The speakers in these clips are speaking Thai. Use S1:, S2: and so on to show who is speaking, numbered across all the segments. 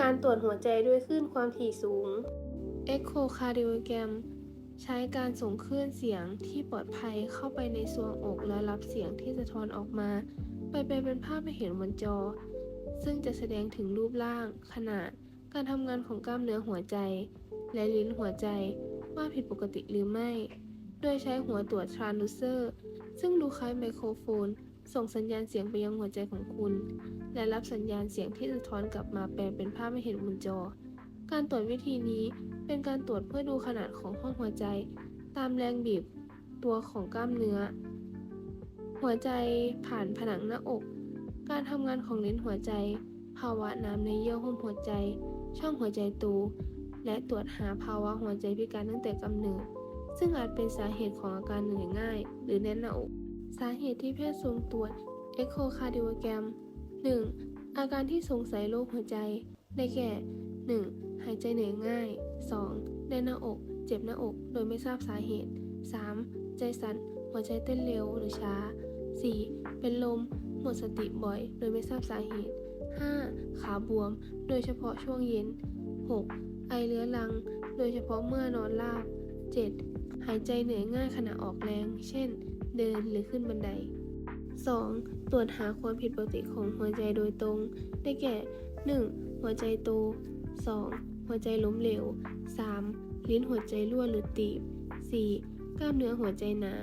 S1: การตรวจหัวใจด้วยคลื่นความถี่สูง Echocardiogram ใช้การส่งคลื่นเสียงที่ปลอดภัยเข้าไปในทรวงอกและรับเสียงที่สะท้อนออกมา ไปเป็นภาพให้เห็นบนจอ ซึ่งจะแสดงถึงรูปร่าง ขนาด การทำงานของกล้ามเนื้อหัวใจ และลิ้นหัวใจว่าผิดปกติหรือไม่ โดยใช้หัวตรวจทรานดูเซอร์ ซึ่งดูคล้ายไมโครโฟน ส่งสัญญาณเสียงไปยังหัวใจของคุณ และรับสัญญาณเสียงที่สะท้อนกลับมาแปลเป็นภาพให้เห็นบนจอ การตรวจวิธีนี้เป็นการตรวจเพื่อดูขนาดของห้องหัวใจ ตามแรงบีบตัวของกล้ามเนื้อ หัวใจผ่านผนังหน้าอก การทำงานของเลิ้นหัวใจ ภาวะน้ำในเยื่อหุ้มหัวใจ ช่องหัวใจตู และตรวจหาภาวะหัวใจพิการตั้งแต่กำเนิด ซึ่งอาจเป็นสาเหตุของอาการเหนื่อยง่าย หรือแน่นหน้าอก สาเหตุที่แพทย์ทรงตรวจ Echocardiogram 1. อาการที่สงสัยโรคหัวใจ ได้แก่ 1. หายใจเหนื่อยง่าย 2. แน่นหน้าอก เจ็บหน้าอก โดยไม่ทราบสาเหตุ 3. ใจสั่น หัวใจเต้นเร็วหรือช้า 4. เป็นลม หมดสติบ่อย โดยไม่ทราบสาเหตุ 5. ขาบวม โดยเฉพาะช่วงเย็น 6. ไอเรื้อรัง โดยเฉพาะเมื่อนอนราบ 7. หายใจเหนื่อยง่ายขณะออกแรง เช่น เดินหรือขึ้นบันได 2. ตรวจหาความผิดปกติของหัวใจโดยตรง ได้แก่ 1. หัวใจโต 2. หัวใจล้มเหลว 3. ลิ้นหัวใจรั่วหรือตีบ 4. กล้ามเนื้อหัวใจหนา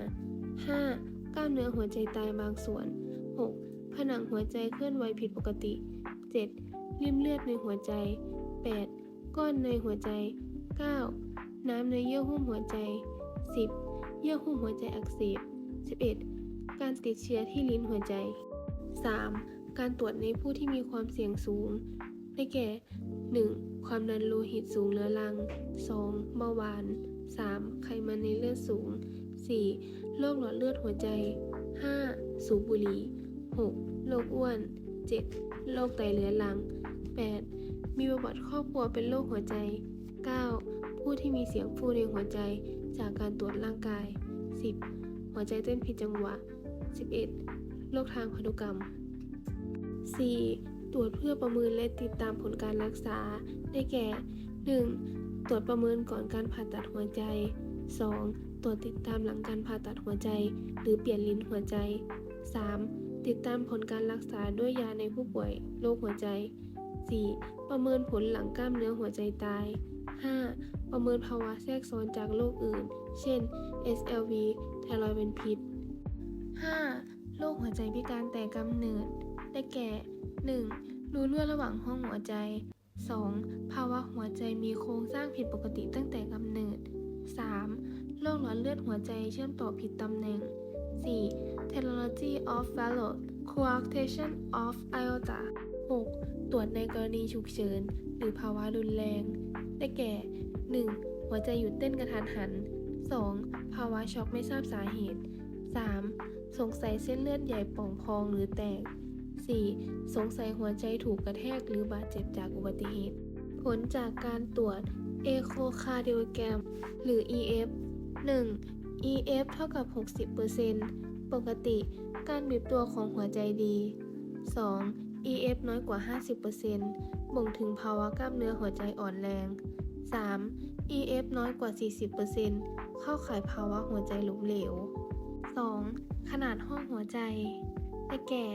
S1: 5. กล้ามเนื้อหัวใจตายบางส่วน 6. ผนังหัวใจเคลื่อนไหวผิดปกติ 7. ริ่มเลือดในหัวใจ 8. ก้อนในหัวใจ 9. น้ำในเยื่อหุ้มหัวใจ 10. เยื่อหุ้มหัวใจอักเสบ 11. การติดเชื้อที่ลิ้นหัวใจ 3. การตรวจในผู้ที่มีความเสี่ยงสูง ได้แก่ 1. ความดันโลหิตสูงเรื้อรัง 2. เบาหวาน 3. ไขมันในเลือดสูง 4. โรคหลอดเลือดหัวใจ 5. สูบบุหรี่ 6. โรคอ้วน 7. โรคไตเรื้อรัง 8. มีประวัติครอบครัวเป็นโรคหัวใจ 9. ผู้ที่มีเสียงฟูในหัวใจจากการตรวจร่างกาย 10. หัวใจเต้นผิดจังหวะ 11. โรคทางพันธุกรรม 4. ตรวจเพื่อประเมินและติดตามผลการรักษา ได้แก่ 1. ตรวจประเมินก่อนการผ่าตัดหัวใจ 2. ตรวจติดตามหลังการผ่าตัดหัวใจ หรือเปลี่ยนลิ้นหัวใจ 3. ติดตามผลการรักษาด้วยยาในผู้ป่วยโรคหัวใจ 4. ประเมินผลหลังกล้ามเนื้อหัวใจตาย 5. ประเมินภาวะแทรกซ้อนจากโรคอื่น เช่น SLV ไทรอยด์เป็นพิษ 5. โรคหัวใจพิการแต่กำเนิด ได้แก่ 1. รูรั่วระหว่างห้องหัวใจ 2. ภาวะหัวใจมีโครงสร้างผิดปกติตั้งแต่กำเนิด 3. โรคหลอดเลือดหัวใจเชื่อมต่อผิดตำแหน่ง 4. Technology of valve coarctation of aorta 6. ตรวจในกรณีฉุกเฉิน หรือภาวะรุนแรง ได้แก่ 1. หัวใจหยุดเต้นกระทันหัน 2. ภาวะช็อกไม่ทราบสาเหตุ 3. สงสัยเส้นเลือดใหญ่ป่องพองหรือแตก 4. สงสัยหัวใจถูกกระแทกหรือบาดเจ็บจากอุบัติเหตุ ผลจากการตรวจ Echocardiogram หรือ EF 1. EF เท่ากับ 60%ปกติ การบีบตัวของหัวใจดี 2. EF น้อยกว่า 50%บ่งถึงภาวะกล้ามเนื้อหัวใจอ่อนแรง 3. EF น้อยกว่า 40%เข้าข่ายภาวะหัวใจล้มเหลว 2. ขนาดห้องหัวใจได้แก่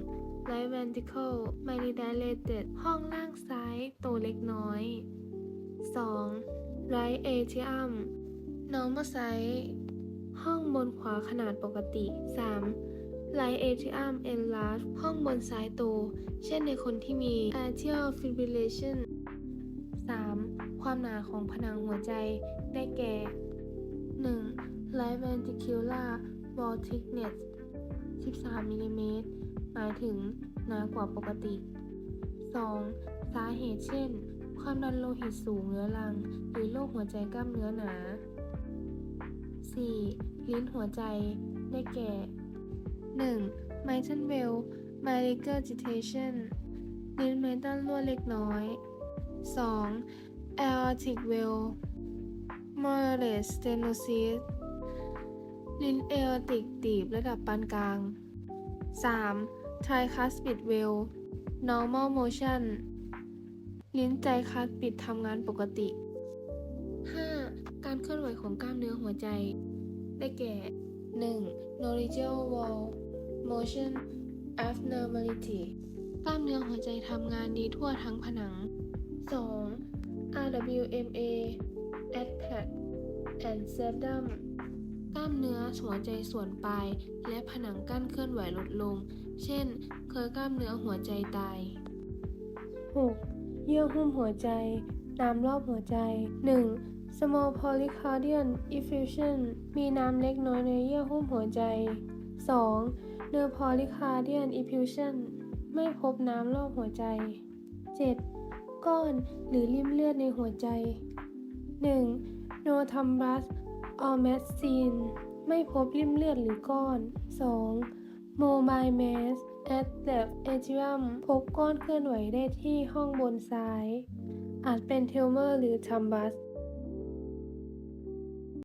S1: 1. right ventricle mildly dilated ห้องล่างซ้ายโตเล็กน้อย 2. right atrium normal size ห้องบนขวาขนาดปกติ 3. right atrium enlarged ห้องบนซ้ายโต เช่นในคนที่มี atrial fibrillation 3. ความหนาของผนังหัวใจได้แก่ 1. right ventricular wall thickness 13มิลลิเมตรหมายถึงหนากว่าปกติ 2. สาเหตุเช่น ความดันโลหิตสูงเรื้อรัง หรือโรคหัวใจกล้ามเนื้อหนา 4. ลิ้นหัวใจ ได้แก่ 1. mitral valve my regurgitation ลิ้นไมตันรั่วเล็กน้อย 2. aortic valve moderate stenosis ลิ้นเอโอติกตีบระดับปานกลาง 3. tricuspid valve normal motion ลิ้นใจคัดปิดทำงานปกติ 5. การเคลื่อนไหวของกล้ามเนื้อหัวใจ ได้แก่ 1. Norwegian wall motion abnormality กล้ามเนื้อหัวใจทำงานดีทั่วทั้งผนัง 2. RWMA attack and septum กล้ามเนื้อหัวใจส่วนปลาย และผนังกั้นเคลื่อนไหวลดลง เช่น เคยกล้ามเนื้อหัวใจตาย 6. เยื่อหุ้มหัวใจน้ำรอบหัวใจ 1. small polycardian effusion มีน้ำเล็กน้อยในเยื่อหุ้มหัวใจ 2. n e u polycardian effusion ไม่พบน้ำรอบหัวใจ 7. ก้อนหรือริ่มเลือดในหัวใจ 1. ออแมสซีน ไม่พบริ่มเลือดหรือก้อน 2. mobile mass at left atrium พบก้อนเคลื่อนไหวได้ที่ห้องบนซ้าย อาจเป็นเทลเมอร์หรือทัมบัส